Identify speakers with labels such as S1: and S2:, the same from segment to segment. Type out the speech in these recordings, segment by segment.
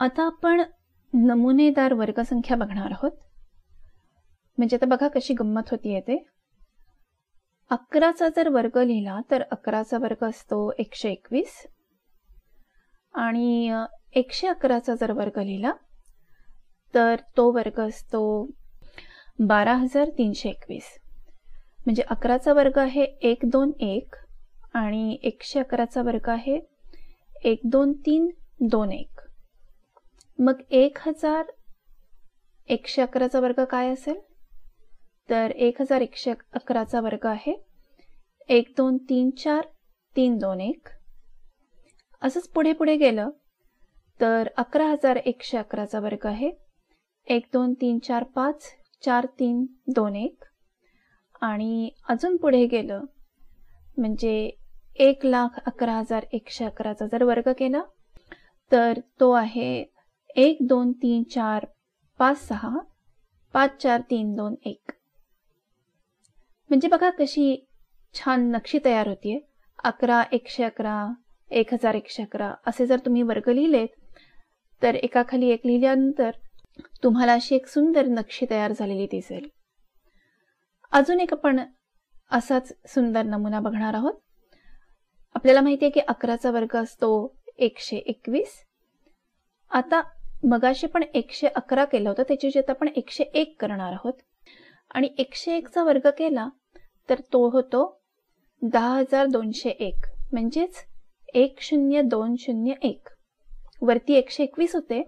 S1: आता आपण नमुनेदार वर्गसंख्या बघणार आहोत. म्हणजे आता बघा कशी गंमत होती ते अकराचा जर वर्ग लिहिला तर अकराचा वर्ग असतो एकशे एकवीस. आणि एकशे अकराचा जर वर्ग लिहिला तर तो वर्ग असतो बारा हजार तीनशे एकवीस. म्हणजे अकराचा वर्ग आहे एक दोन एक आणि एकशे अकराचा वर्ग आहे एक दोन तीन दोन एक. मग एक हजार एकशे अकराचा वर्ग काय असेल? तर एक हजार एकशे अकराचा वर्ग आहे. एक दोन तीन चार तीन दोन एक. असंच पुढे पुढे गेलं तर अकरा हजार एकशे अकराचा वर्ग आहे. एक दोन तीन चार पाच चार तीन दोन एक. आणि अजून पुढे गेलं म्हणजे एक लाख अकरा हजार एकशे अकराचा जर वर्ग केला तर तो आहे एक दोन तीन चार पाच सहा पाच चार तीन दोन एक. म्हणजे बघा कशी छान नक्षी तयार होतीये. अकरा एकशे अकरा एक हजार एकशे अकरा असे जर तुम्ही वर्ग लिहिलेत तर एकाखाली एक लिहिल्यानंतर तुम्हाला अशी एक सुंदर नक्षी तयार झालेली दिसेल. अजून एक आपण असाच सुंदर नमुना बघणार आहोत. आपल्याला माहिती आहे की अकराचा वर्ग असतो एकशे एकवीस. आता मगाशी पण एकशे अकरा केलं होतं त्याची जे आपण एकशे एक करणार आहोत. आणि एकशे एकचा वर्ग केला तर तो होतो दहा हजार दोनशे एक. म्हणजेच एक शून्य दोन शून्य एक. वरती एकशे एकवीस होते.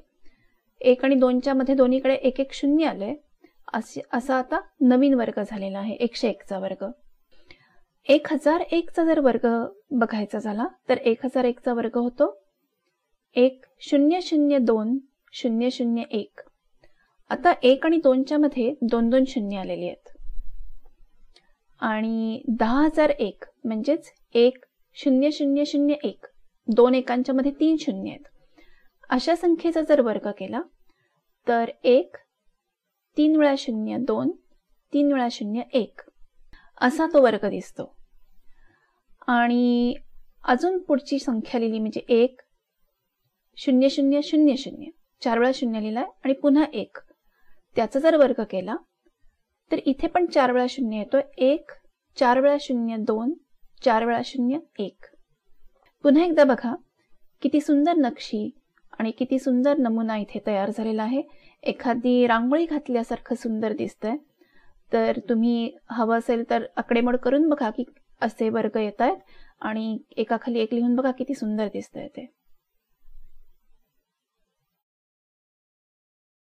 S1: एक आणि दोनच्या मध्ये दोन्हीकडे एक एक शून्य आले. असा आता नवीन वर्ग झालेला आहे एकशे एकचा वर्ग. एक हजार एकचा जर वर्ग बघायचा झाला तर एक हजार एकचा वर्ग होतो एक शून्य शून्य दोन शून्य शून्य एक. आता एक आणि दोनच्या मध्ये दोन दोन शून्य आलेली आहेत. आणि दहा हजार एक म्हणजेच एक शून्य शून्य शून्य एक दोन एकांच्या मध्ये तीन शून्य आहेत. अशा संख्येचा जर वर्ग केला तर एक तीन वेळा शून्य दोन तीन वेळा शून्य एक. असा तो वर्ग दिसतो. आणि अजून पुढची संख्या लिहिली म्हणजे एक शून्य शून्य शून्य शून्य. चार वेळा शून्य लिहिलाय आणि पुन्हा एक. त्याचा जर वर्ग केला तर इथे पण चार वेळा शून्य येतो एक चार वेळा शून्य दोन चार वेळा शून्य एक. पुन्हा एकदा बघा किती सुंदर नक्षी आणि किती सुंदर नमुना इथे तयार झालेला आहे. एखादी रांगोळी घातल्यासारखं सुंदर दिसतंय. तर तुम्ही हवं असेल तर आकडेमोड करून बघा की असे वर्ग येत आहेत आणि एकाखाली एक लिहून बघा किती सुंदर दिसतंय ते.